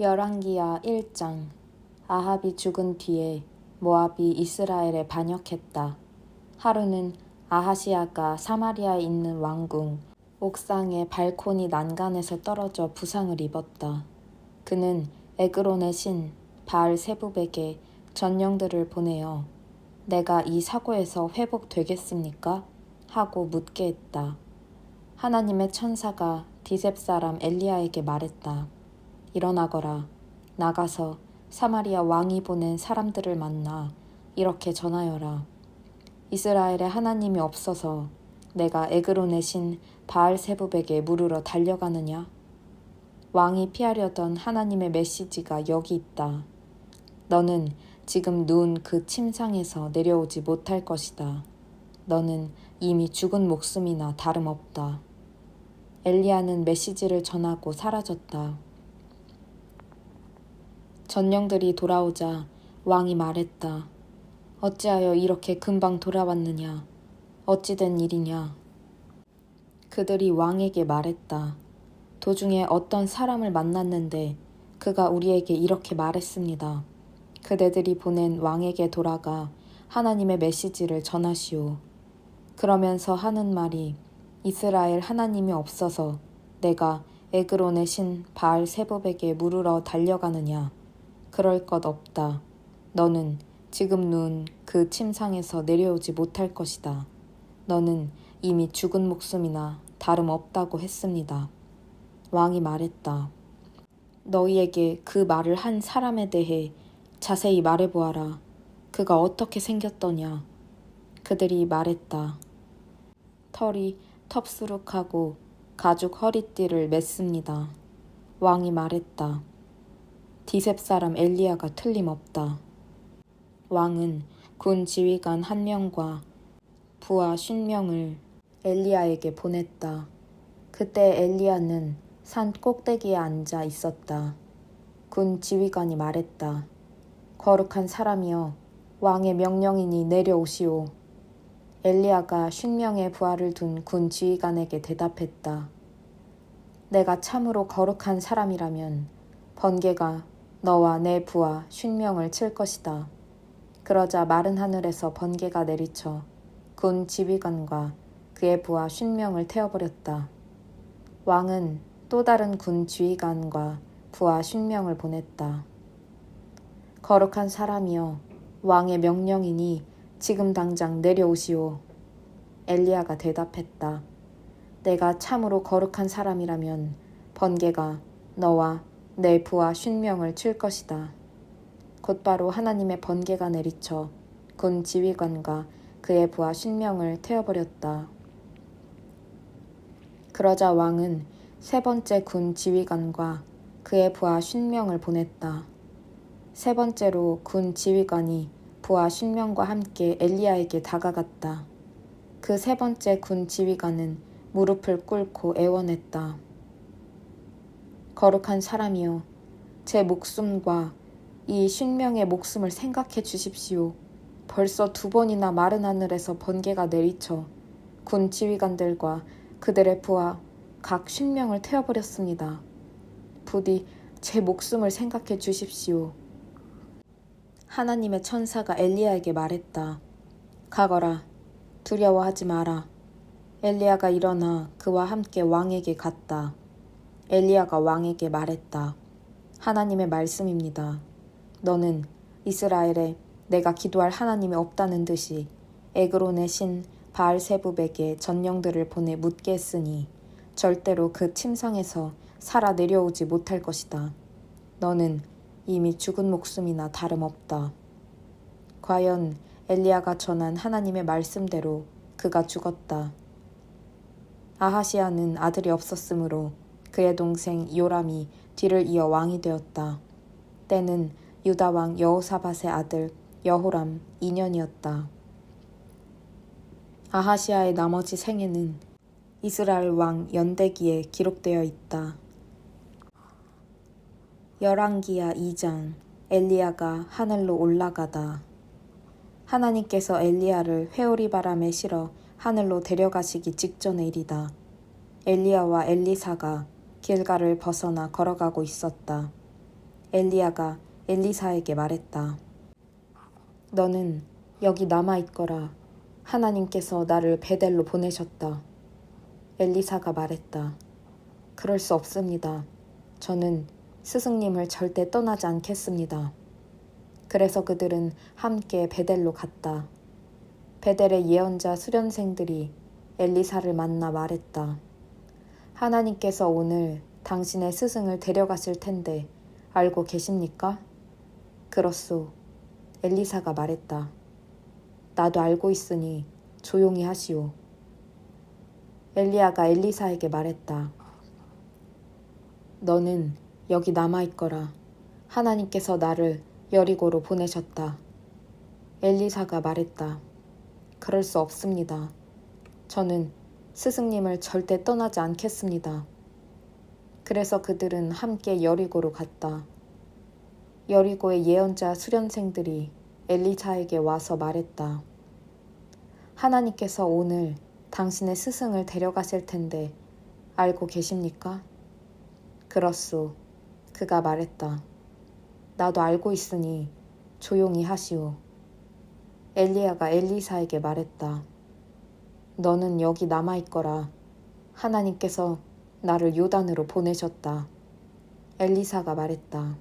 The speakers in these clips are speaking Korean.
열왕기야 1장 아합이 죽은 뒤에 모압이 이스라엘에 반역했다. 하루는 아하시아가 사마리아에 있는 왕궁 옥상의 발코니 난간에서 떨어져 부상을 입었다. 그는 에그론의 신 바알 세부백에 전령들을 보내어 내가 이 사고에서 회복되겠습니까? 하고 묻게 했다. 하나님의 천사가 디셉 사람 엘리야에게 말했다. 일어나거라. 나가서 사마리아 왕이 보낸 사람들을 만나 이렇게 전하여라. 이스라엘에 하나님이 없어서 내가 에그론의 신 바알 세부백에 물으러 달려가느냐? 왕이 피하려던 하나님의 메시지가 여기 있다. 너는 지금 누운 그 침상에서 내려오지 못할 것이다. 너는 이미 죽은 목숨이나 다름없다. 엘리야는 메시지를 전하고 사라졌다. 전령들이 돌아오자 왕이 말했다. 어찌하여 이렇게 금방 돌아왔느냐? 어찌된 일이냐? 그들이 왕에게 말했다. 도중에 어떤 사람을 만났는데 그가 우리에게 이렇게 말했습니다. 그대들이 보낸 왕에게 돌아가 하나님의 메시지를 전하시오. 그러면서 하는 말이 이스라엘 하나님이 없어서 내가 에그론의 신 바알 세법에게 물으러 달려가느냐. 그럴 것 없다. 너는 지금 누운 그 침상에서 내려오지 못할 것이다. 너는 이미 죽은 목숨이나 다름없다고 했습니다. 왕이 말했다. 너희에게 그 말을 한 사람에 대해 자세히 말해보아라. 그가 어떻게 생겼더냐. 그들이 말했다. 털이 텁수룩하고 가죽 허리띠를 맸습니다. 왕이 말했다. 디셉 사람 엘리야가 틀림없다. 왕은 군 지휘관 한 명과 부하 쉰 명을 엘리야에게 보냈다. 그때 엘리야는 산 꼭대기에 앉아 있었다. 군 지휘관이 말했다. 거룩한 사람이여, 왕의 명령이니 내려오시오. 엘리야가 쉰 명의 부하를 둔 군 지휘관에게 대답했다. 내가 참으로 거룩한 사람이라면 번개가 너와 내 부하 쉰 명을 칠 것이다. 그러자 마른 하늘에서 번개가 내리쳐 군 지휘관과 그의 부하 쉰 명을 태워버렸다. 왕은 또 다른 군 지휘관과 부하 쉰 명을 보냈다. 거룩한 사람이여 왕의 명령이니 지금 당장 내려오시오. 엘리야가 대답했다. 내가 참으로 거룩한 사람이라면 번개가 너와 내 부하 쉰 명을 칠 것이다. 곧바로 하나님의 번개가 내리쳐 군 지휘관과 그의 부하 쉰 명을 태워버렸다. 그러자 왕은 세 번째 군 지휘관과 그의 부하 쉰 명을 보냈다. 세 번째로 군 지휘관이 부하 쉰 명과 함께 엘리야에게 다가갔다. 그 세 번째 군 지휘관은 무릎을 꿇고 애원했다. 거룩한 사람이여, 제 목숨과 이 쉰명의 목숨을 생각해 주십시오. 벌써 두 번이나 마른 하늘에서 번개가 내리쳐 군 지휘관들과 그들의 부하 각 쉰명을 태워버렸습니다. 부디 제 목숨을 생각해 주십시오. 하나님의 천사가 엘리야에게 말했다. 가거라. 두려워하지 마라. 엘리야가 일어나 그와 함께 왕에게 갔다. 엘리야가 왕에게 말했다. 하나님의 말씀입니다. 너는 이스라엘에 내가 기도할 하나님이 없다는 듯이 에그론의 신 바알세부백에 전령들을 보내 묻게 했으니 절대로 그 침상에서 살아 내려오지 못할 것이다. 너는 이미 죽은 목숨이나 다름없다. 과연 엘리야가 전한 하나님의 말씀대로 그가 죽었다. 아하시아는 아들이 없었으므로 그의 동생 요람이 뒤를 이어 왕이 되었다. 때는 유다 왕 여호사밧의 아들 여호람 2년이었다. 아하시아의 나머지 생애는 이스라엘 왕 연대기에 기록되어 있다. 열왕기야 2장 엘리야가 하늘로 올라가다. 하나님께서 엘리야를 회오리 바람에 실어 하늘로 데려가시기 직전의 일이다. 엘리야와 엘리사가 길가를 벗어나 걸어가고 있었다. 엘리야가 엘리사에게 말했다. 너는 여기 남아 있거라. 하나님께서 나를 베델로 보내셨다. 엘리사가 말했다. 그럴 수 없습니다. 저는 스승님을 절대 떠나지 않겠습니다. 그래서 그들은 함께 베델로 갔다. 베델의 예언자 수련생들이 엘리사를 만나 말했다. 하나님께서 오늘 당신의 스승을 데려가실 텐데 알고 계십니까? 그렇소. 엘리사가 말했다. 나도 알고 있으니 조용히 하시오. 엘리야가 엘리사에게 말했다. 너는 여기 남아있거라. 하나님께서 나를 여리고로 보내셨다. 엘리사가 말했다. 그럴 수 없습니다. 저는 스승님을 절대 떠나지 않겠습니다. 그래서 그들은 함께 여리고로 갔다. 여리고의 예언자 수련생들이 엘리사에게 와서 말했다. 하나님께서 오늘 당신의 스승을 데려가실 텐데 알고 계십니까? 그렇소. 그가 말했다. 나도 알고 있으니 조용히 하시오. 엘리야가 엘리사에게 말했다. 너는 여기 남아있거라. 하나님께서 나를 요단으로 보내셨다. 엘리사가 말했다.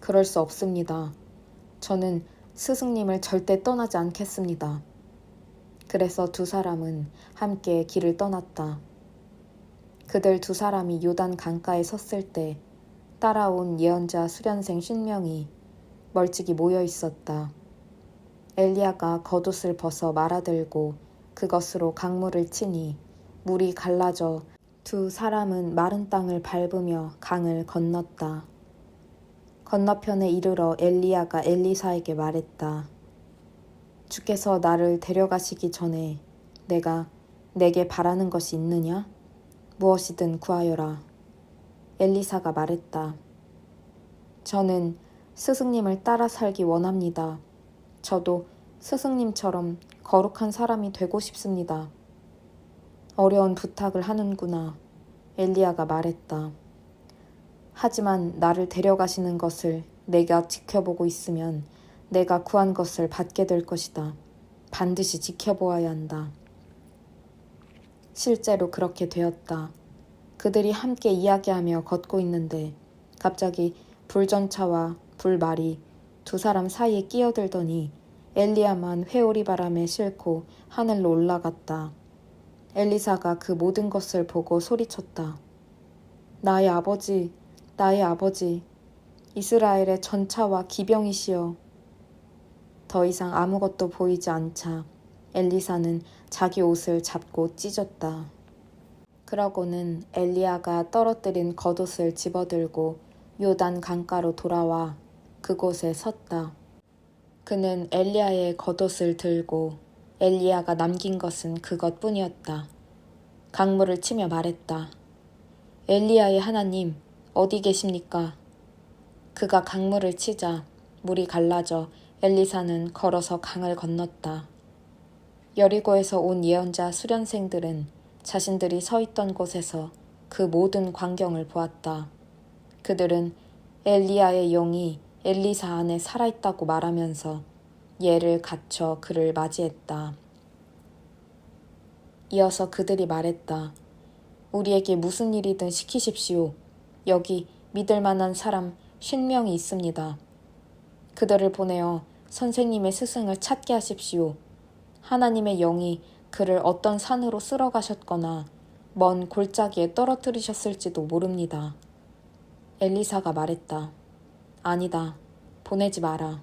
그럴 수 없습니다. 저는 스승님을 절대 떠나지 않겠습니다. 그래서 두 사람은 함께 길을 떠났다. 그들 두 사람이 요단 강가에 섰을 때 따라온 예언자 수련생 쉰명이 멀찍이 모여 있었다. 엘리야가 겉옷을 벗어 말아들고 그것으로 강물을 치니 물이 갈라져 두 사람은 마른 땅을 밟으며 강을 건넜다. 건너편에 이르러 엘리야가 엘리사에게 말했다. 주께서 나를 데려가시기 전에 내가 내게 바라는 것이 있느냐? 무엇이든 구하여라. 엘리사가 말했다. 저는 스승님을 따라 살기 원합니다. 저도 스승님처럼 거룩한 사람이 되고 싶습니다. 어려운 부탁을 하는구나. 엘리야가 말했다. 하지만 나를 데려가시는 것을 내가 지켜보고 있으면 내가 구한 것을 받게 될 것이다. 반드시 지켜보아야 한다. 실제로 그렇게 되었다. 그들이 함께 이야기하며 걷고 있는데 갑자기 불전차와 불말이 두 사람 사이에 끼어들더니 엘리야만 회오리 바람에 싣고 하늘로 올라갔다. 엘리사가 그 모든 것을 보고 소리쳤다. 나의 아버지, 나의 아버지, 이스라엘의 전차와 기병이시여. 더 이상 아무것도 보이지 않자 엘리사는 자기 옷을 잡고 찢었다. 그러고는 엘리야가 떨어뜨린 겉옷을 집어들고 요단 강가로 돌아와 그곳에 섰다. 그는 엘리야의 겉옷을 들고 엘리야가 남긴 것은 그것뿐이었다. 강물을 치며 말했다. 엘리야의 하나님, 어디 계십니까? 그가 강물을 치자 물이 갈라져 엘리사는 걸어서 강을 건넜다. 여리고에서 온 예언자 수련생들은 자신들이 서 있던 곳에서 그 모든 광경을 보았다. 그들은 엘리야의 영이 엘리사 안에 살아있다고 말하면서 예를 갖춰 그를 맞이했다. 이어서 그들이 말했다. 우리에게 무슨 일이든 시키십시오. 여기 믿을 만한 사람 쉰명이 있습니다. 그들을 보내어 선생님의 스승을 찾게 하십시오. 하나님의 영이 그를 어떤 산으로 쓸어 가셨거나 먼 골짜기에 떨어뜨리셨을지도 모릅니다. 엘리사가 말했다. 아니다. 보내지 마라.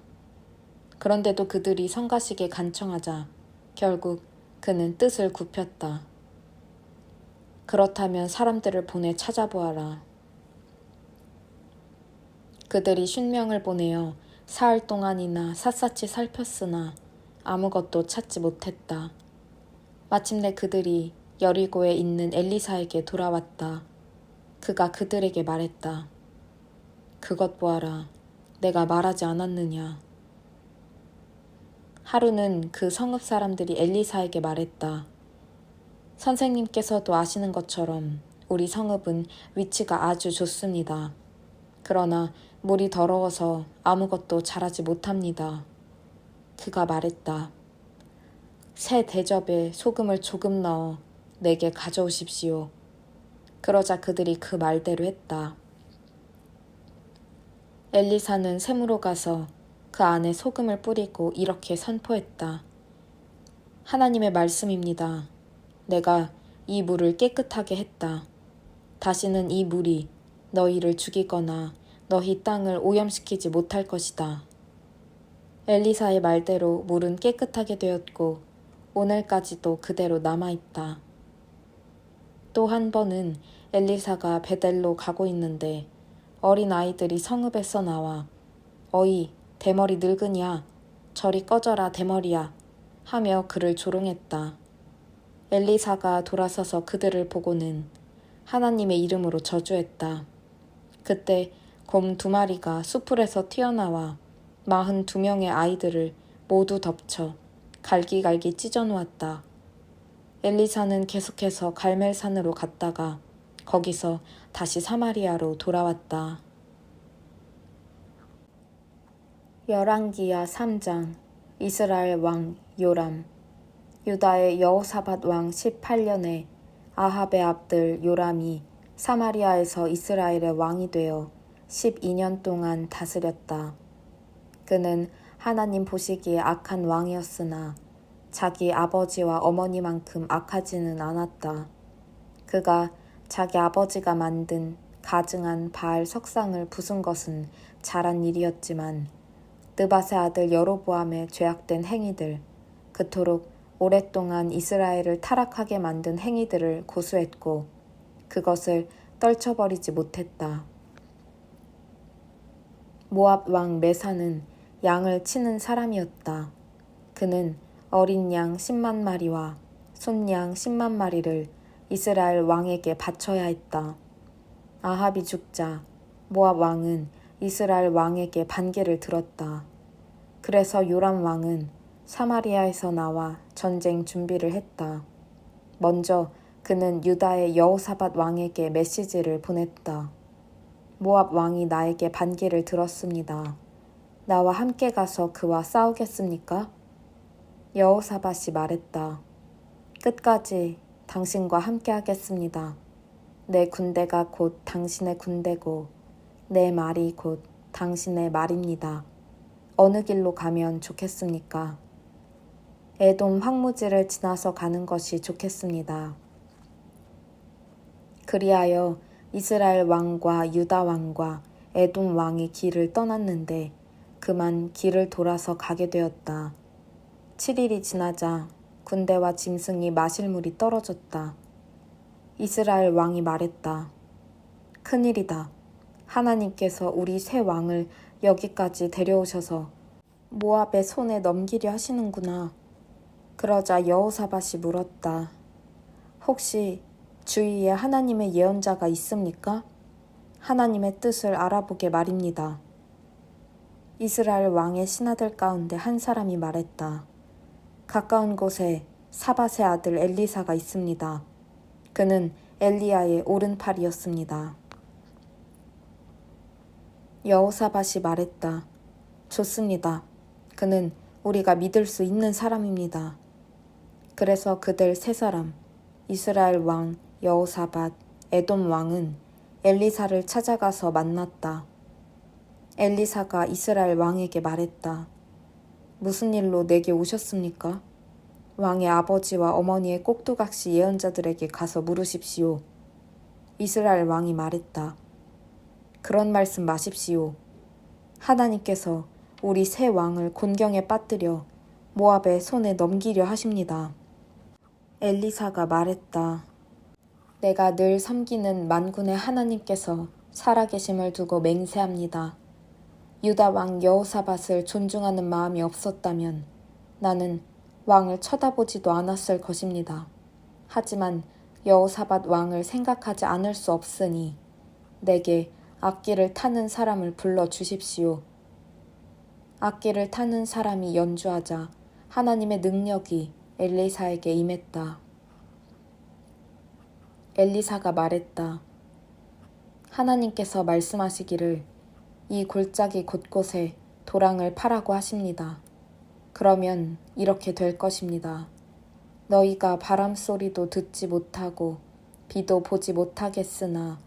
그런데도 그들이 성가시게 간청하자 결국 그는 뜻을 굽혔다. 그렇다면 사람들을 보내 찾아보아라. 그들이 쉰명을 보내어 사흘 동안이나 샅샅이 살폈으나 아무것도 찾지 못했다. 마침내 그들이 여리고에 있는 엘리사에게 돌아왔다. 그가 그들에게 말했다. 그것 보아라. 내가 말하지 않았느냐. 하루는 그 성읍 사람들이 엘리사에게 말했다. 선생님께서도 아시는 것처럼 우리 성읍은 위치가 아주 좋습니다. 그러나 물이 더러워서 아무것도 자라지 못합니다. 그가 말했다. 새 대접에 소금을 조금 넣어 내게 가져오십시오. 그러자 그들이 그 말대로 했다. 엘리사는 샘으로 가서 그 안에 소금을 뿌리고 이렇게 선포했다. 하나님의 말씀입니다. 내가 이 물을 깨끗하게 했다. 다시는 이 물이 너희를 죽이거나 너희 땅을 오염시키지 못할 것이다. 엘리사의 말대로 물은 깨끗하게 되었고 오늘까지도 그대로 남아있다. 또 한 번은 엘리사가 베델로 가고 있는데 어린 아이들이 성읍에서 나와 어이 대머리 늙으냐 저리 꺼져라 대머리야 하며 그를 조롱했다. 엘리사가 돌아서서 그들을 보고는 하나님의 이름으로 저주했다. 그때 곰 두 마리가 수풀에서 튀어나와 마흔 두 명의 아이들을 모두 덮쳐 갈기갈기 찢어 놓았다. 엘리사는 계속해서 갈멜산으로 갔다가 거기서 다시 사마리아로 돌아왔다. 열왕기야 3장 이스라엘 왕 요람 유다의 여호사밧 왕 18년에 아합의 아들 요람이 사마리아에서 이스라엘의 왕이 되어 12년 동안 다스렸다. 그는 하나님 보시기에 악한 왕이었으나 자기 아버지와 어머니만큼 악하지는 않았다. 그가 자기 아버지가 만든 가증한 바알 석상을 부순 것은 잘한 일이었지만 느바세 아들 여로보암의 죄악된 행위들, 그토록 오랫동안 이스라엘을 타락하게 만든 행위들을 고수했고 그것을 떨쳐버리지 못했다. 모압 왕 메사는 양을 치는 사람이었다. 그는 어린 양 10만 마리와 손양 10만 마리를 이스라엘 왕에게 바쳐야 했다. 아합이 죽자 모압 왕은 이스라엘 왕에게 반계를 들었다. 그래서 요람 왕은 사마리아에서 나와 전쟁 준비를 했다. 먼저 그는 유다의 여호사밧 왕에게 메시지를 보냈다. 모압 왕이 나에게 반기를 들었습니다. 나와 함께 가서 그와 싸우겠습니까? 여호사밧이 말했다. 끝까지 당신과 함께 하겠습니다. 내 군대가 곧 당신의 군대고 내 말이 곧 당신의 말입니다. 어느 길로 가면 좋겠습니까? 에돔 황무지를 지나서 가는 것이 좋겠습니다. 그리하여 이스라엘 왕과 유다 왕과 에돔 왕이 길을 떠났는데 그만 길을 돌아서 가게 되었다. 7일이 지나자 군대와 짐승이 마실 물이 떨어졌다. 이스라엘 왕이 말했다. 큰일이다. 하나님께서 우리 새 왕을 여기까지 데려오셔서 모압의 손에 넘기려 하시는구나. 그러자 여호사밧이 물었다. 혹시 주위에 하나님의 예언자가 있습니까? 하나님의 뜻을 알아보게 말입니다. 이스라엘 왕의 신하들 가운데 한 사람이 말했다. 가까운 곳에 사밧의 아들 엘리사가 있습니다. 그는 엘리야의 오른팔이었습니다. 여호사밧이 말했다. 좋습니다. 그는 우리가 믿을 수 있는 사람입니다. 그래서 그들 세 사람, 이스라엘 왕 여호사밧, 에돔 왕은 엘리사를 찾아가서 만났다. 엘리사가 이스라엘 왕에게 말했다. 무슨 일로 내게 오셨습니까? 왕의 아버지와 어머니의 꼭두각시 예언자들에게 가서 물으십시오. 이스라엘 왕이 말했다. 그런 말씀 마십시오. 하나님께서 우리 새 왕을 곤경에 빠뜨려 모압의 손에 넘기려 하십니다. 엘리사가 말했다. 내가 늘 섬기는 만군의 하나님께서 살아계심을 두고 맹세합니다. 유다 왕 여호사밧을 존중하는 마음이 없었다면 나는 왕을 쳐다보지도 않았을 것입니다. 하지만 여호사밧 왕을 생각하지 않을 수 없으니 내게 악기를 타는 사람을 불러 주십시오. 악기를 타는 사람이 연주하자 하나님의 능력이 엘리사에게 임했다. 엘리사가 말했다. 하나님께서 말씀하시기를 이 골짜기 곳곳에 도랑을 파라고 하십니다. 그러면 이렇게 될 것입니다. 너희가 바람 소리도 듣지 못하고 비도 보지 못하겠으나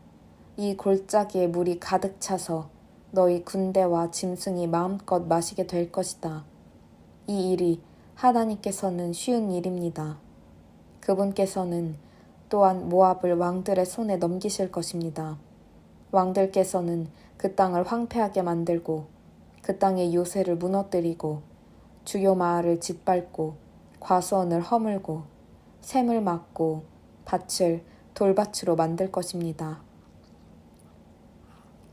이 골짜기에 물이 가득 차서 너희 군대와 짐승이 마음껏 마시게 될 것이다. 이 일이 하나님께서는 쉬운 일입니다. 그분께서는 또한 모압을 왕들의 손에 넘기실 것입니다. 왕들께서는 그 땅을 황폐하게 만들고 그 땅의 요새를 무너뜨리고 주요 마을을 짓밟고 과수원을 허물고 샘을 막고 밭을 돌밭으로 만들 것입니다.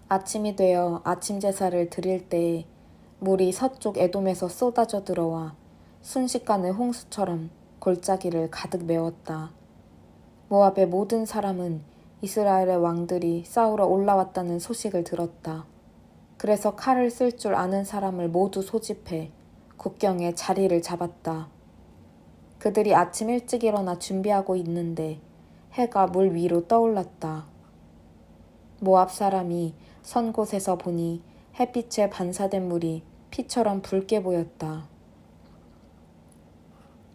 아침이 되어 아침 제사를 드릴 때에 물이 서쪽 에돔에서 쏟아져 들어와 순식간에 홍수처럼 골짜기를 가득 메웠다. 모압의 모든 사람은 이스라엘의 왕들이 싸우러 올라왔다는 소식을 들었다. 그래서 칼을 쓸 줄 아는 사람을 모두 소집해 국경에 자리를 잡았다. 그들이 아침 일찍 일어나 준비하고 있는데 해가 물 위로 떠올랐다. 모압 사람이 선 곳에서 보니 햇빛에 반사된 물이 피처럼 붉게 보였다.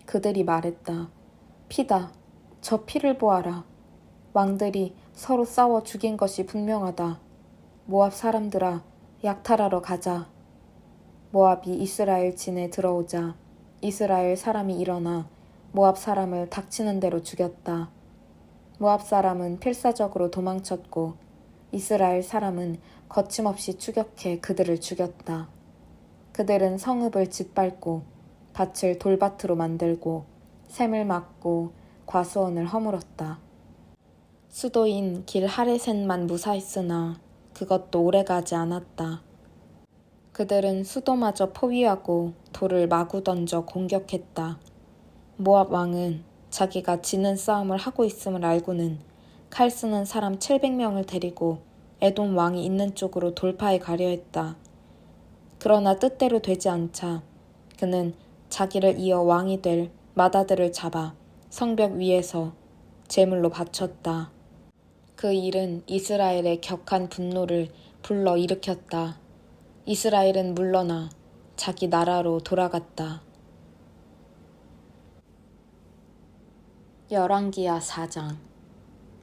그들이 말했다. 피다. 저 피를 보아라. 왕들이 서로 싸워 죽인 것이 분명하다. 모압 사람들아, 약탈하러 가자. 모압이 이스라엘 진에 들어오자 이스라엘 사람이 일어나 모압 사람을 닥치는 대로 죽였다. 모압 사람은 필사적으로 도망쳤고 이스라엘 사람은 거침없이 추격해 그들을 죽였다. 그들은 성읍을 짓밟고 밭을 돌밭으로 만들고 샘을 막고 과수원을 허물었다. 수도인 길 하레센만 무사했으나 그것도 오래가지 않았다. 그들은 수도마저 포위하고 돌을 마구 던져 공격했다. 모압 왕은 자기가 지는 싸움을 하고 있음을 알고는 칼 쓰는 사람 700명을 데리고 에돔 왕이 있는 쪽으로 돌파해 가려 했다. 그러나 뜻대로 되지 않자 그는 자기를 이어 왕이 될 마다들을 잡아 성벽 위에서 제물로 바쳤다. 그 일은 이스라엘의 격한 분노를 불러 일으켰다. 이스라엘은 물러나 자기 나라로 돌아갔다. 열왕기야 4장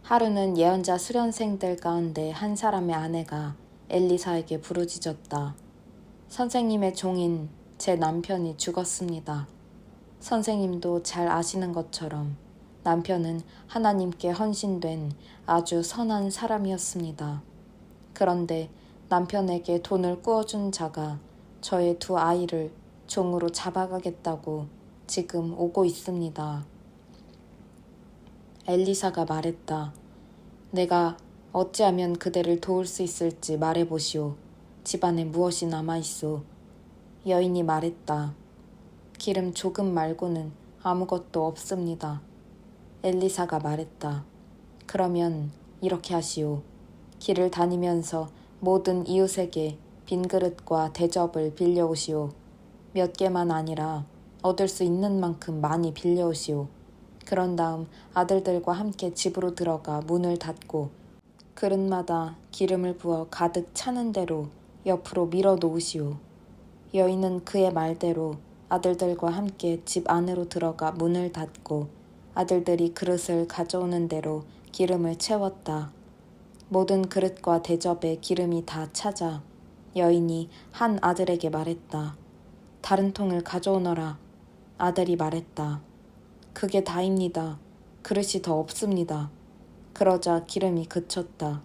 하루는 예언자 수련생들 가운데 한 사람의 아내가 엘리사에게 부르짖었다. 선생님의 종인 제 남편이 죽었습니다. 선생님도 잘 아시는 것처럼 남편은 하나님께 헌신된 아주 선한 사람이었습니다. 그런데 남편에게 돈을 꾸어준 자가 저의 두 아이를 종으로 잡아가겠다고 지금 오고 있습니다. 엘리사가 말했다. 내가 어찌하면 그대를 도울 수 있을지 말해보시오. 집안에 무엇이 남아있소. 여인이 말했다. 기름 조금 말고는 아무것도 없습니다. 엘리사가 말했다. 그러면 이렇게 하시오. 길을 다니면서 모든 이웃에게 빈 그릇과 대접을 빌려오시오. 몇 개만 아니라 얻을 수 있는 만큼 많이 빌려오시오. 그런 다음 아들들과 함께 집으로 들어가 문을 닫고 그릇마다 기름을 부어 가득 차는 대로 옆으로 밀어 놓으시오. 여인은 그의 말대로 아들들과 함께 집 안으로 들어가 문을 닫고 아들들이 그릇을 가져오는 대로 기름을 채웠다. 모든 그릇과 대접에 기름이 다 차자 여인이 한 아들에게 말했다. 다른 통을 가져오너라. 아들이 말했다. 그게 다입니다. 그릇이 더 없습니다. 그러자 기름이 그쳤다.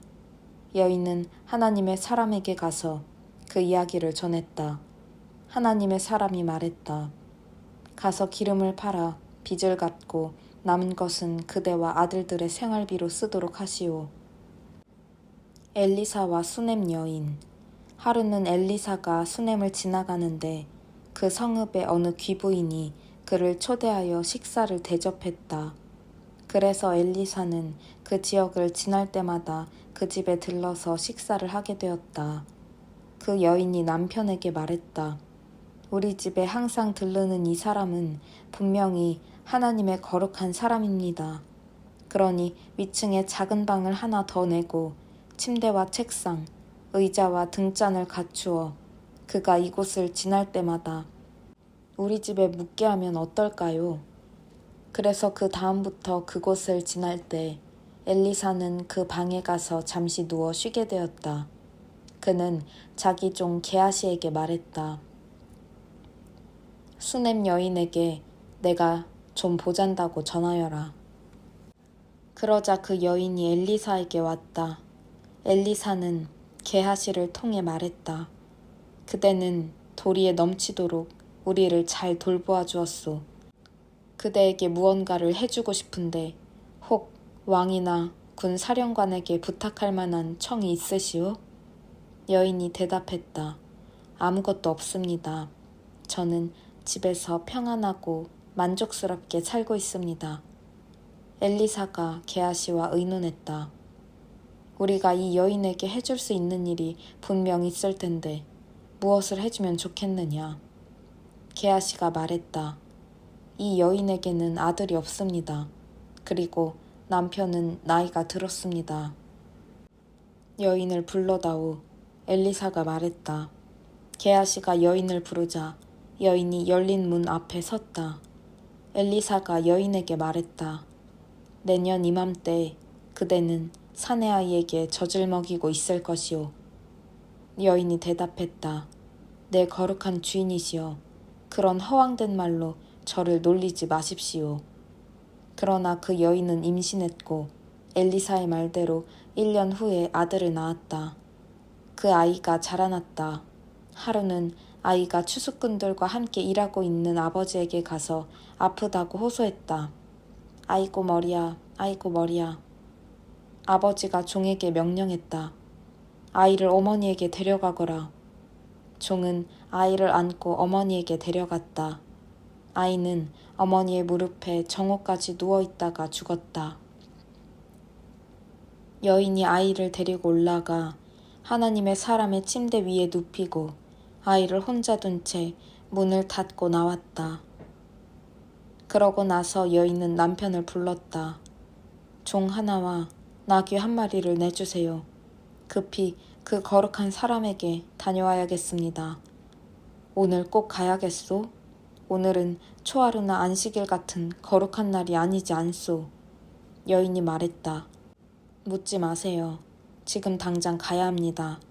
여인은 하나님의 사람에게 가서 그 이야기를 전했다. 하나님의 사람이 말했다. 가서 기름을 팔아 빚을 갚고 남은 것은 그대와 아들들의 생활비로 쓰도록 하시오. 엘리사와 수넴 여인. 하루는 엘리사가 수넴을 지나가는데 그 성읍의 어느 귀부인이 그를 초대하여 식사를 대접했다. 그래서 엘리사는 그 지역을 지날 때마다 그 집에 들러서 식사를 하게 되었다. 그 여인이 남편에게 말했다. 우리 집에 항상 들르는 이 사람은 분명히 하나님의 거룩한 사람입니다. 그러니 위층에 작은 방을 하나 더 내고 침대와 책상, 의자와 등잔을 갖추어 그가 이곳을 지날 때마다 우리 집에 묵게 하면 어떨까요? 그래서 그 다음부터 그곳을 지날 때 엘리사는 그 방에 가서 잠시 누워 쉬게 되었다. 그는 자기 종 게하시에게 말했다. 수넴 여인에게 내가 좀 보잔다고 전하여라. 그러자 그 여인이 엘리사에게 왔다. 엘리사는 게하시를 통해 말했다. 그대는 도리에 넘치도록 우리를 잘 돌보아 주었소. 그대에게 무언가를 해주고 싶은데 혹 왕이나 군 사령관에게 부탁할 만한 청이 있으시오? 여인이 대답했다. 아무것도 없습니다. 저는 집에서 평안하고 만족스럽게 살고 있습니다. 엘리사가 게하시와 의논했다. 우리가 이 여인에게 해줄 수 있는 일이 분명 있을 텐데 무엇을 해주면 좋겠느냐. 게하시가 말했다. 이 여인에게는 아들이 없습니다. 그리고 남편은 나이가 들었습니다. 여인을 불러다오. 엘리사가 말했다. 게하시가 여인을 부르자 여인이 열린 문 앞에 섰다. 엘리사가 여인에게 말했다. 내년 이맘때 그대는 사내 아이에게 젖을 먹이고 있을 것이오. 여인이 대답했다. 내 거룩한 주인이시여. 그런 허황된 말로 저를 놀리지 마십시오. 그러나 그 여인은 임신했고 엘리사의 말대로 1년 후에 아들을 낳았다. 그 아이가 자라났다. 하루는 아이가 추수꾼들과 함께 일하고 있는 아버지에게 가서 아프다고 호소했다. 아이고 머리야, 아이고 머리야. 아버지가 종에게 명령했다. 아이를 어머니에게 데려가거라. 종은 아이를 안고 어머니에게 데려갔다. 아이는 어머니의 무릎에 정오까지 누워 있다가 죽었다. 여인이 아이를 데리고 올라가 하나님의 사람의 침대 위에 눕히고 아이를 혼자 둔 채 문을 닫고 나왔다. 그러고 나서 여인은 남편을 불렀다. 종 하나와 나귀 한 마리를 내주세요. 급히 그 거룩한 사람에게 다녀와야겠습니다. 오늘 꼭 가야겠소? 오늘은 초하루나 안식일 같은 거룩한 날이 아니지 않소. 여인이 말했다. 묻지 마세요. 지금 당장 가야 합니다.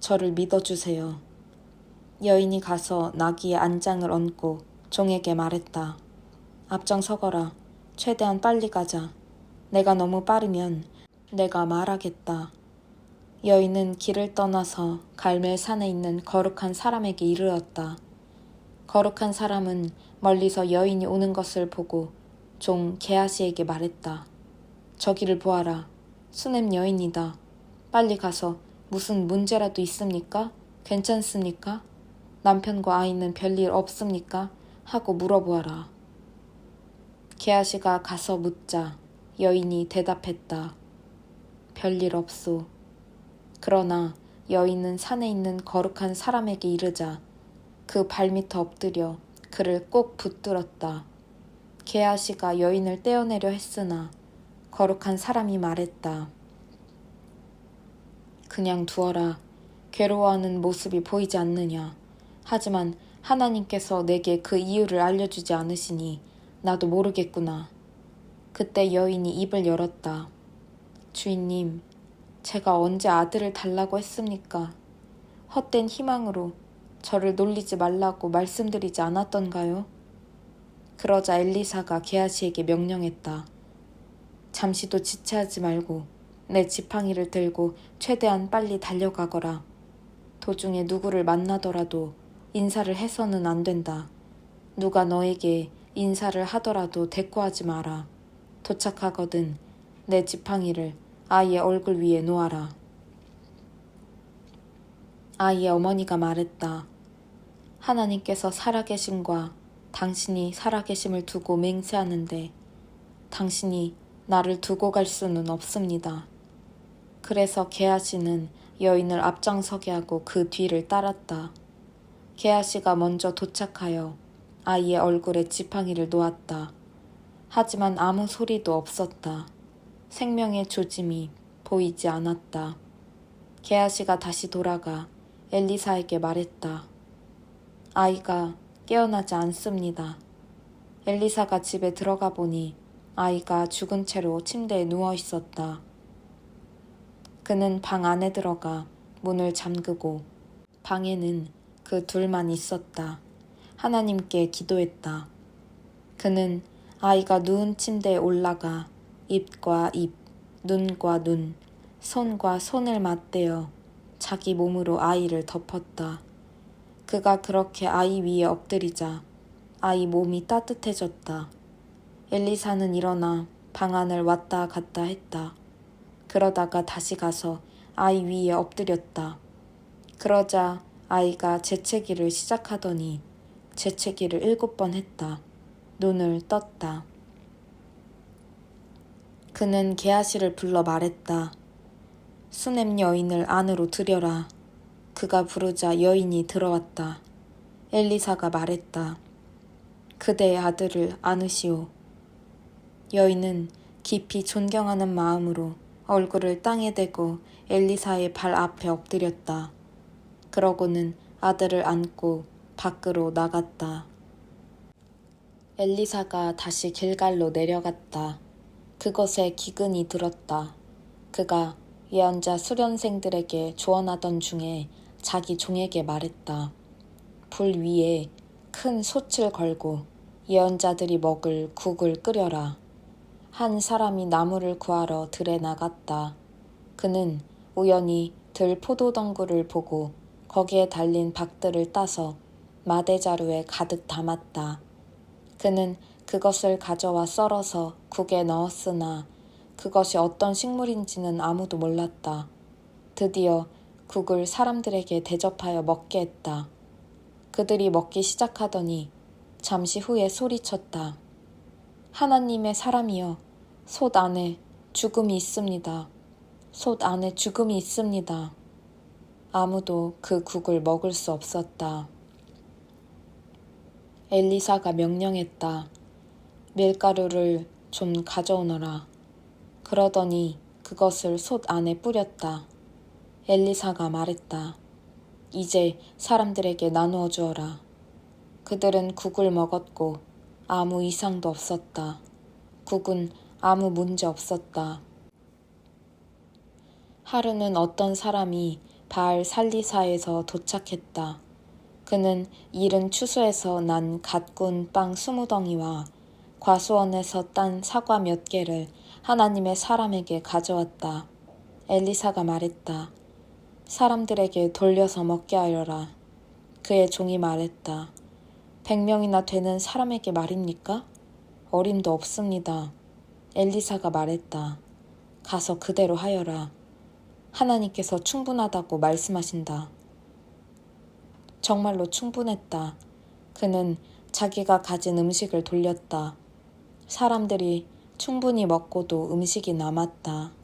저를 믿어주세요. 여인이 가서 나귀의 안장을 얹고 종에게 말했다. 앞장서거라. 최대한 빨리 가자. 내가 너무 빠르면 내가 말하겠다. 여인은 길을 떠나서 갈멜산에 있는 거룩한 사람에게 이르렀다. 거룩한 사람은 멀리서 여인이 오는 것을 보고 종 게하시에게 말했다. 저기를 보아라. 수넴 여인이다. 빨리 가서 무슨 문제라도 있습니까? 괜찮습니까? 남편과 아이는 별일 없습니까? 하고 물어보아라. 게하시가 가서 묻자 여인이 대답했다. 별일 없소. 그러나 여인은 산에 있는 거룩한 사람에게 이르자 그 발밑에 엎드려 그를 꼭 붙들었다. 게하시가 여인을 떼어내려 했으나 거룩한 사람이 말했다. 그냥 두어라. 괴로워하는 모습이 보이지 않느냐. 하지만 하나님께서 내게 그 이유를 알려주지 않으시니 나도 모르겠구나. 그때 여인이 입을 열었다. 주인님, 제가 언제 아들을 달라고 했습니까? 헛된 희망으로 저를 놀리지 말라고 말씀드리지 않았던가요? 그러자 엘리사가 게하시에게 명령했다. 잠시도 지체하지 말고 내 지팡이를 들고 최대한 빨리 달려가거라. 도중에 누구를 만나더라도 인사를 해서는 안 된다. 누가 너에게 인사를 하더라도 대꾸하지 마라. 도착하거든 내 지팡이를 아이의 얼굴 위에 놓아라. 아이의 어머니가 말했다. 하나님께서 살아계심과 당신이 살아계심을 두고 맹세하는데 당신이 나를 두고 갈 수는 없습니다. 그래서 게하시는 여인을 앞장서게 하고 그 뒤를 따랐다. 게하시가 먼저 도착하여 아이의 얼굴에 지팡이를 놓았다. 하지만 아무 소리도 없었다. 생명의 조짐이 보이지 않았다. 게하시가 다시 돌아가 엘리사에게 말했다. 아이가 깨어나지 않습니다. 엘리사가 집에 들어가 보니 아이가 죽은 채로 침대에 누워 있었다. 그는 방 안에 들어가 문을 잠그고 방에는 그 둘만 있었다. 하나님께 기도했다. 그는 아이가 누운 침대에 올라가 입과 입, 눈과 눈, 손과 손을 맞대어 자기 몸으로 아이를 덮었다. 그가 그렇게 아이 위에 엎드리자 아이 몸이 따뜻해졌다. 엘리사는 일어나 방 안을 왔다 갔다 했다. 그러다가 다시 가서 아이 위에 엎드렸다. 그러자 아이가 재채기를 시작하더니 재채기를 일곱 번 했다. 눈을 떴다. 그는 게하시를 불러 말했다. 수냄 여인을 안으로 들여라. 그가 부르자 여인이 들어왔다. 엘리사가 말했다. 그대의 아들을 안으시오. 여인은 깊이 존경하는 마음으로 얼굴을 땅에 대고 엘리사의 발 앞에 엎드렸다. 그러고는 아들을 안고 밖으로 나갔다. 엘리사가 다시 길갈로 내려갔다. 그것에 기근이 들었다. 그가 예언자 수련생들에게 조언하던 중에 자기 종에게 말했다. 불 위에 큰 솥을 걸고 예언자들이 먹을 국을 끓여라. 한 사람이 나무를 구하러 들에 나갔다. 그는 우연히 들 포도덩굴을 보고 거기에 달린 박들을 따서 마대자루에 가득 담았다. 그는 그것을 가져와 썰어서 국에 넣었으나 그것이 어떤 식물인지는 아무도 몰랐다. 드디어 국을 사람들에게 대접하여 먹게 했다. 그들이 먹기 시작하더니 잠시 후에 소리쳤다. 하나님의 사람이여, 솥 안에 죽음이 있습니다. 솥 안에 죽음이 있습니다. 아무도 그 국을 먹을 수 없었다. 엘리사가 명령했다. 밀가루를 좀 가져오너라. 그러더니 그것을 솥 안에 뿌렸다. 엘리사가 말했다. 이제 사람들에게 나누어 주어라. 그들은 국을 먹었고 아무 이상도 없었다. 국은 아무 문제 없었다. 하루는 어떤 사람이 바알 살리사에서 도착했다. 그는 이른 추수에서 난갓 구운 빵 스무 덩이와 과수원에서 딴 사과 몇 개를 하나님의 사람에게 가져왔다. 엘리사가 말했다. 사람들에게 돌려서 먹게 하여라. 그의 종이 말했다. 백 명이나 되는 사람에게 말입니까? 어림도 없습니다. 엘리사가 말했다. 가서 그대로 하여라. 하나님께서 충분하다고 말씀하신다. 정말로 충분했다. 그는 자기가 가진 음식을 돌렸다. 사람들이 충분히 먹고도 음식이 남았다.